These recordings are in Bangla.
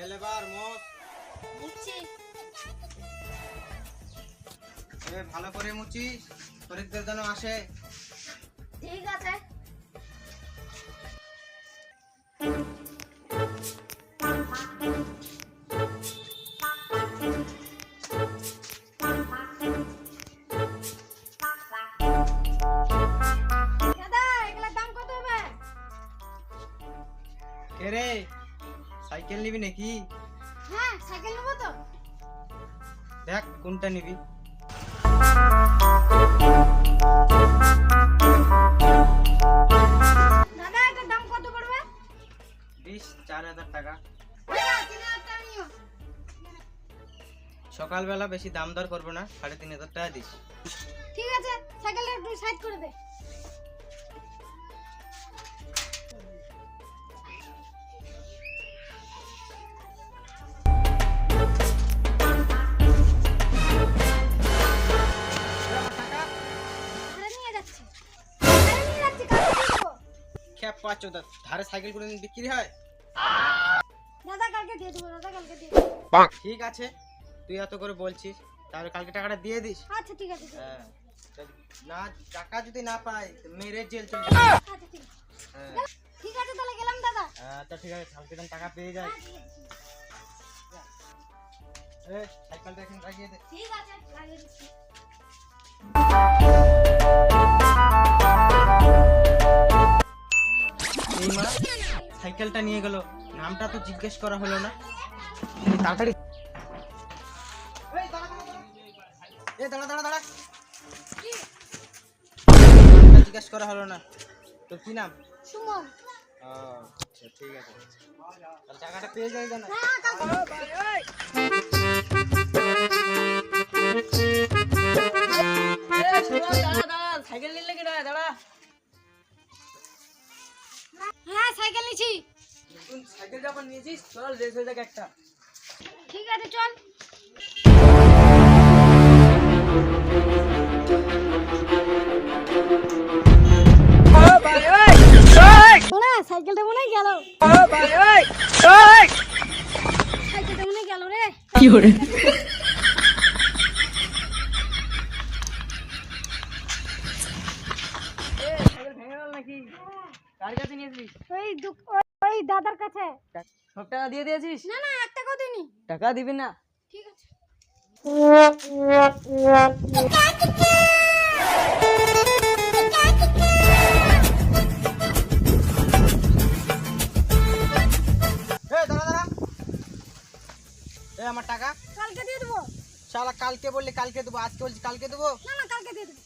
এলেবার এ ভালো করে মুচি খরিদ্দার যেন আসে। ঠিক আছে। রে? সাইকেল নিবি নাকি? হ্যাঁ সাইকেল নেব তো। দেখ কোনটা নিবি? দাদা এটার দাম কত পড়বে? বিশ চার হাজার টাকা। সকালবেলা বেশি দাম দর করব না সাড়ে তিন হাজার টাকা দিস। ঠিক আছে সাইকেলটা একটু সাইড করে দে। খ্যাপ পাচ্ছ ধারে সাইকেল করে বিক্রি হয়? দাদা কালকে দিয়ে দেবো দাদা কালকে দিয়ে ঠিক আছে। তুই এত করে বলছিস তাহলে কালকে টাকাটা দিয়ে দিস। আচ্ছা ঠিক আছে হ্যাঁ। না টাকা যদি না পাই মেরে জেল চলে আচ্ছা ঠিক আছে। হ্যাঁ। ঠিক আছে তাহলে গেলাম দাদা। হ্যাঁ, তো ঠিক আছে কালকে টাকা পেয়ে যায় হ্যাঁ, সাইকেলটা এখন লাগিয়ে দে। ঠিক আছে লাগিয়ে দিচ্ছি। সাইকেলটা নিয়ে গেল। নামটা তো জিজ্ঞেস করা হলো না। তাড়াতাড়ি। দাঁড়া, দাঁড়া, দাঁড়া। জিজ্ঞেস করা হলো না। তোর কি নাম? সুমন। আচ্ছা ঠিক আছে। টাকাটা পেয়ে যাই না হ্যাঁ কালকে সাইকেল নিলে কিনা দাঁড়া। হ্যাঁ সাইকেল নিছি। তুই সাইকেল যখন নিয়েছিস চল রেস হয়ে যাক একটা। ঠিক আছে চল। সাইকেলটা মনে গেল। সাইকেলটা মনে গেল রে। কি করে সাইকেল ভেঙে গেল নাকি? কার কাছে নিয়েছিস? ওই দাদার কাছে। সব টাকা দিয়ে দিয়েছিস? না না এক টাকাও দিনি টাকা দিবি না। ঠিক আছে। আমার টাকা। কালকে দিয়ে দেবো। শালা কালকে বললি কালকে দেবো আজকে বলছি কালকে দেবো। না না কালকে দিয়ে দেবো।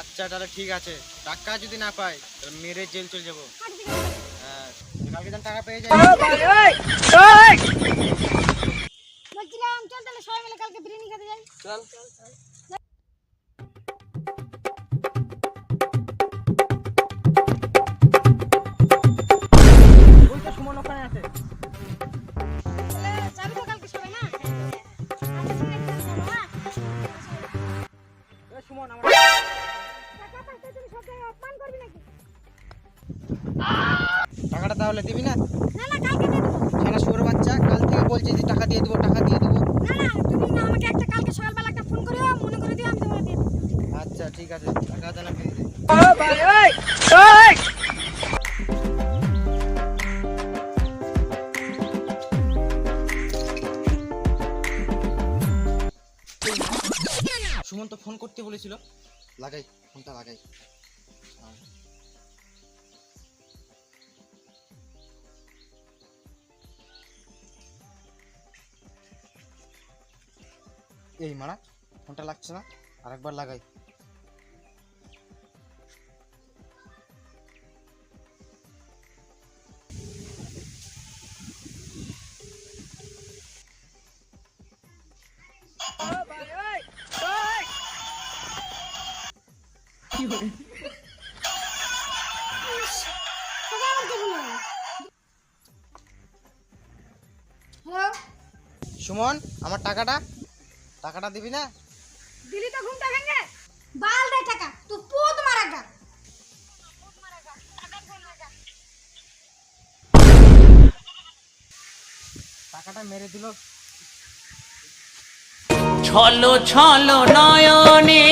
আচ্ছা তাহলে ঠিক আছে। টাকা যদি না পাই তাহলে মেরে জেল চলে যাব। কালকে যেন টাকা পেয়ে যাই বলছিলাম চল তাহলে সবাই মিলে কালকে বিরিয়ানি খেতে যাই। চল। তাহলে দিবি না? না না কালকে সারা শুয়োর বাচ্চা কাল থেকে বলছি যে টাকা দিয়ে দেবো টাকা দিয়ে দেবো। না না তুমি না আমাকে একটা কালকে সকালবেলা একটা ফোন করে দিও আমি তোমাকে দিয়ে দেবো। আচ্ছা ঠিক আছে টাকা যাই সুমন তো ফোন করতে বলেছিল। লাগাই ফোনটা লাগাই। এই মারা ফোনটা লাগছে না আরেকবার লাগাই। সুমন আমার টাকাটা টাকাটা দিবি না? দিলি তো ঘুমটা ভেঙে। বাল দে টাকা তুই পুত মারা গা টাকাটা মেরে দিল। ছলো ছলো নয়নে